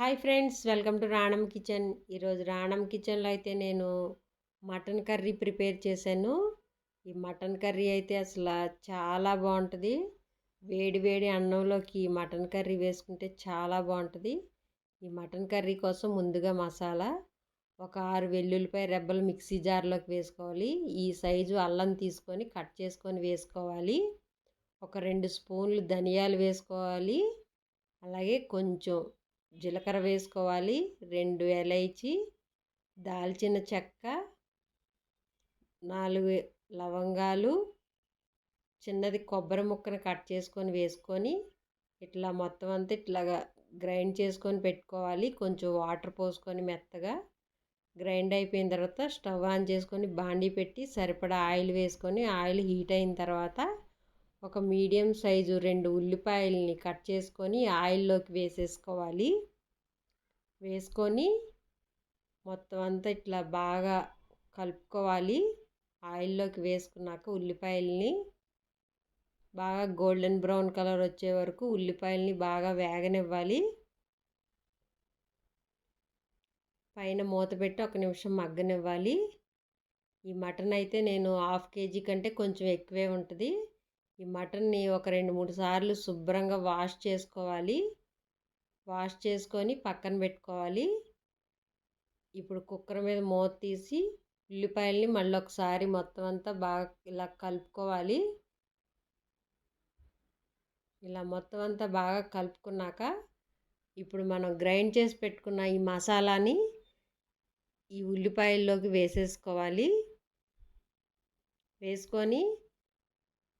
Hi friends welcome to Ranam kitchen. ఈరోజు రాణం కిచెన్లో అయితే నేను మటన్ కర్రీ ప్రిపేర్ చేశాను. ఈ మటన్ కర్రీ అయితే అసలు చాలా బాగుంటుంది. వేడి వేడి అన్నంలోకి మటన్ కర్రీ వేసుకుంటే చాలా బాగుంటుంది. ఈ మటన్ కర్రీ కోసం ముందుగా మసాలా ఒక ఆరు వెల్లుల్లిపాయ రెబ్బలు మిక్సీ జార్లోకి వేసుకోవాలి. ఈ సైజు అల్లం తీసుకొని కట్ చేసుకొని వేసుకోవాలి. ఒక రెండు స్పూన్లు ధనియాలు వేసుకోవాలి. అలాగే కొంచెం జీలకర్ర వేసుకోవాలి రెండు ఎలైచి దాల్చిన చెక్క నాలుగు లవంగాలు చిన్నది కొబ్బరి ముక్కను కట్ చేసుకొని వేసుకొని ఇట్లా మొత్తం అంతా ఇట్లాగా గ్రైండ్ చేసుకొని పెట్టుకోవాలి. కొంచెం వాటర్ పోసుకొని మెత్తగా గ్రైండ్ అయిపోయిన తర్వాత స్టవ్ ఆన్ చేసుకొని బాండీ పెట్టి సరిపడా ఆయిల్ వేసుకొని ఆయిల్ హీట్ అయిన తర్వాత ఒక మీడియం సైజు రెండు ఉల్లిపాయల్ని కట్ చేసుకొని ఆయిల్లోకి వేసేసుకోవాలి. వేసుకొని మొత్తం అంతా ఇట్లా బాగా కలుపుకోవాలి. ఆయిల్లోకి వేసుకున్నాక ఉల్లిపాయల్ని బాగా గోల్డెన్ బ్రౌన్ కలర్ వచ్చే వరకు ఉల్లిపాయల్ని బాగా వేగనివ్వాలి. పైన మూత పెట్టి ఒక నిమిషం మగ్గనివ్వాలి. ఈ మటన్ అయితే నేను హాఫ్ కేజీ కంటే కొంచెం ఎక్కువే ఉంటుంది. ఈ మటన్ని ఒక రెండు మూడు సార్లు శుభ్రంగా వాష్ చేసుకోవాలి. వాష్ చేసుకొని పక్కన పెట్టుకోవాలి. ఇప్పుడు కుక్కర్ మీద మూత తీసి ఉల్లిపాయల్ని మళ్ళీ ఒకసారి మొత్తం అంతా బాగా ఇలా కలుపుకోవాలి. ఇలా మొత్తం అంతా బాగా కలుపుకున్నాక ఇప్పుడు మనం గ్రైండ్ చేసి పెట్టుకున్న ఈ మసాలాని ఈ ఉల్లిపాయల్లోకి వేసేసుకోవాలి. వేసుకొని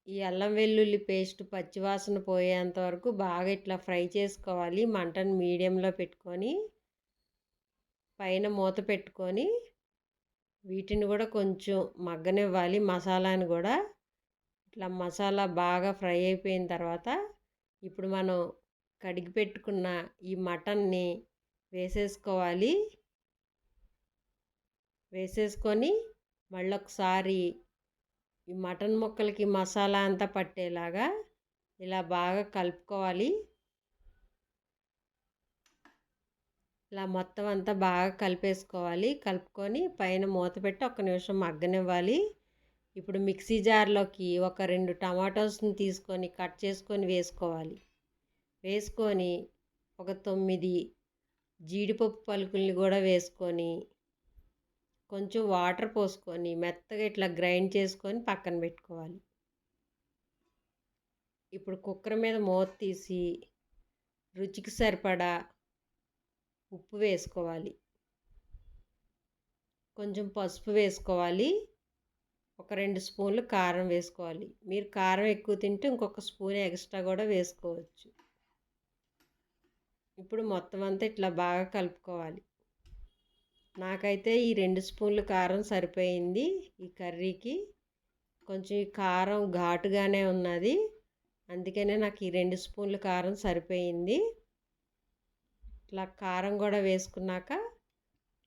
ఈ అల్లం వెల్లుల్లి పేస్ట్ పచ్చివాసన పోయేంత వరకు బాగా ఇట్లా ఫ్రై చేసుకోవాలి. మంటను మీడియంలో పెట్టుకొని పైన మూత పెట్టుకొని వీటిని కూడా కొంచెం మగ్గనివ్వాలి. మసాలాని కూడా ఇట్లా మసాలా బాగా ఫ్రై అయిపోయిన తర్వాత ఇప్పుడు మనం కడిగి పెట్టుకున్న ఈ మటన్ని వేసేసుకోవాలి. వేసేసుకొని మళ్ళొకసారి ఈ మటన్ ముక్కలకి మసాలా అంతా పట్టేలాగా ఇలా బాగా కలుపుకోవాలి. ఇలా మొత్తం అంతా బాగా కలిపేసుకోవాలి. కలుపుకొని పైన మూత పెట్టి ఒక నిమిషం మగ్గనివ్వాలి. ఇప్పుడు మిక్సీ జార్లోకి ఒక రెండు టమాటోస్ని తీసుకొని కట్ చేసుకొని వేసుకోవాలి. వేసుకొని ఒక తొమ్మిది జీడిపప్పు పలుకుల్ని కూడా వేసుకొని కొంచెం వాటర్ పోసుకొని మెత్తగా ఇట్లా గ్రైండ్ చేసుకొని పక్కన పెట్టుకోవాలి. ఇప్పుడు కుక్కర్ మీద మూత తీసి రుచికి సరిపడా ఉప్పు వేసుకోవాలి. కొంచెం పసుపు వేసుకోవాలి. ఒక రెండు స్పూన్లు కారం వేసుకోవాలి. మీరు కారం ఎక్కువ తింటే ఇంకొక స్పూన్ ఎక్స్ట్రా కూడా వేసుకోవచ్చు. ఇప్పుడు మొత్తం అంతా ఇట్లా బాగా కలుపుకోవాలి. నాకైతే ఈ రెండు స్పూన్లు కారం సరిపోయింది ఈ కర్రీకి. కొంచెం కారం ఘాటుగానే ఉన్నది. అందుకనే నాకు ఈ రెండు స్పూన్లు కారం సరిపోయింది. ఇట్లా కారం కూడా వేసుకున్నాక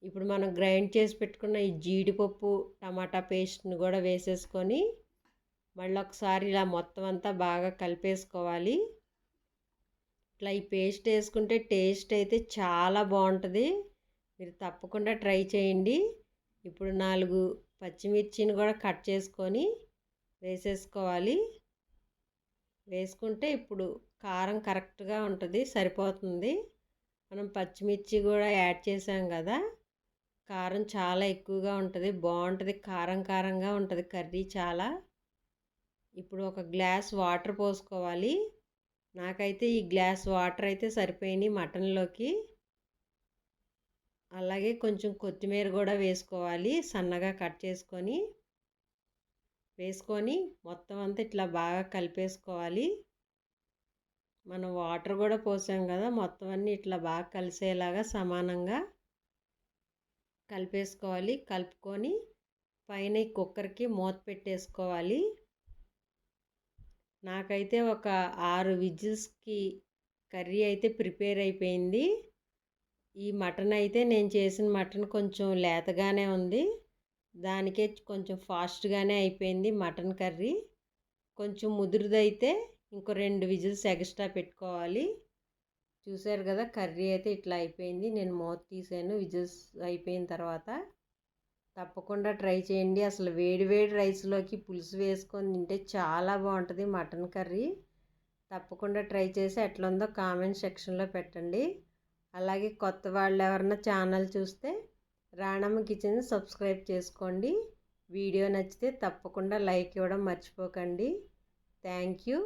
ఇప్పుడు మనం గ్రైండ్ చేసి పెట్టుకున్న ఈ జీడిపప్పు టమాటా పేస్ట్ని కూడా వేసేసుకొని మళ్ళీ ఒకసారి ఇలా మొత్తం అంతా బాగా కలిపేసుకోవాలి. ఇట్లా ఈ పేస్ట్ వేసుకుంటే టేస్ట్ అయితే చాలా బాగుంటుంది. మీరు తప్పకుండా ట్రై చేయండి. ఇప్పుడు నాలుగు పచ్చిమిర్చిని కూడా కట్ చేసుకొని వేసేసుకోవాలి. వేసుకుంటే ఇప్పుడు కారం కరెక్ట్గా ఉంటుంది సరిపోతుంది. మనం పచ్చిమిర్చి కూడా యాడ్ చేసాం కదా కారం చాలా ఎక్కువగా ఉంటుంది బాగుంటుంది కారం కారంగా ఉంటుంది కర్రీ చాలా. ఇప్పుడు ఒక గ్లాస్ వాటర్ పోసుకోవాలి. నాకైతే ఈ గ్లాస్ వాటర్ అయితే సరిపోయినాయి మటన్లోకి. అలాగే కొంచెం కొత్తిమీర కూడా వేసుకోవాలి. సన్నగా కట్ చేసుకొని వేసుకొని మొత్తం అంతా ఇట్లా బాగా కలిపేసుకోవాలి. మనం వాటర్ కూడా పోసాం కదా మొత్తం అన్నీ ఇట్లా బాగా కలిసేలాగా సమానంగా కలిపేసుకోవాలి. కలుపుకొని పైన కుక్కర్కి మూత పెట్టేసుకోవాలి. నాకైతే ఒక ఆరు విజిల్స్కి కర్రీ అయితే ప్రిపేర్ అయిపోయింది. ఈ మటన్ అయితే నేను చేసిన మటన్ కొంచెం లేతగానే ఉంది. దానికే కొంచెం ఫాస్ట్గానే అయిపోయింది మటన్ కర్రీ. కొంచెం ముదురుదైతే ఇంకో రెండు విజిల్స్ ఎక్స్ట్రా పెట్టుకోవాలి. చూసారు కదా కర్రీ అయితే ఇట్లా అయిపోయింది. నేను మూత తీసాను విజిల్స్ అయిపోయిన తర్వాత. తప్పకుండా ట్రై చేయండి. అసలు వేడి వేడి రైస్లోకి పులుసు వేసుకొని తింటే చాలా బాగుంటుంది మటన్ కర్రీ. తప్పకుండా ట్రై చేసి ఎట్లుందో కామెంట్ సెక్షన్లో పెట్టండి. అలాగే కొత్త వాళ్ళు ఎవరన్నా ఛానల్ చూస్తే రాణమ్మ కిచెన్ సబ్స్క్రైబ్ చేసుకోండి. వీడియో నచ్చితే తప్పకుండా లైక్ ఇవ్వడం మర్చిపోకండి. Thank you.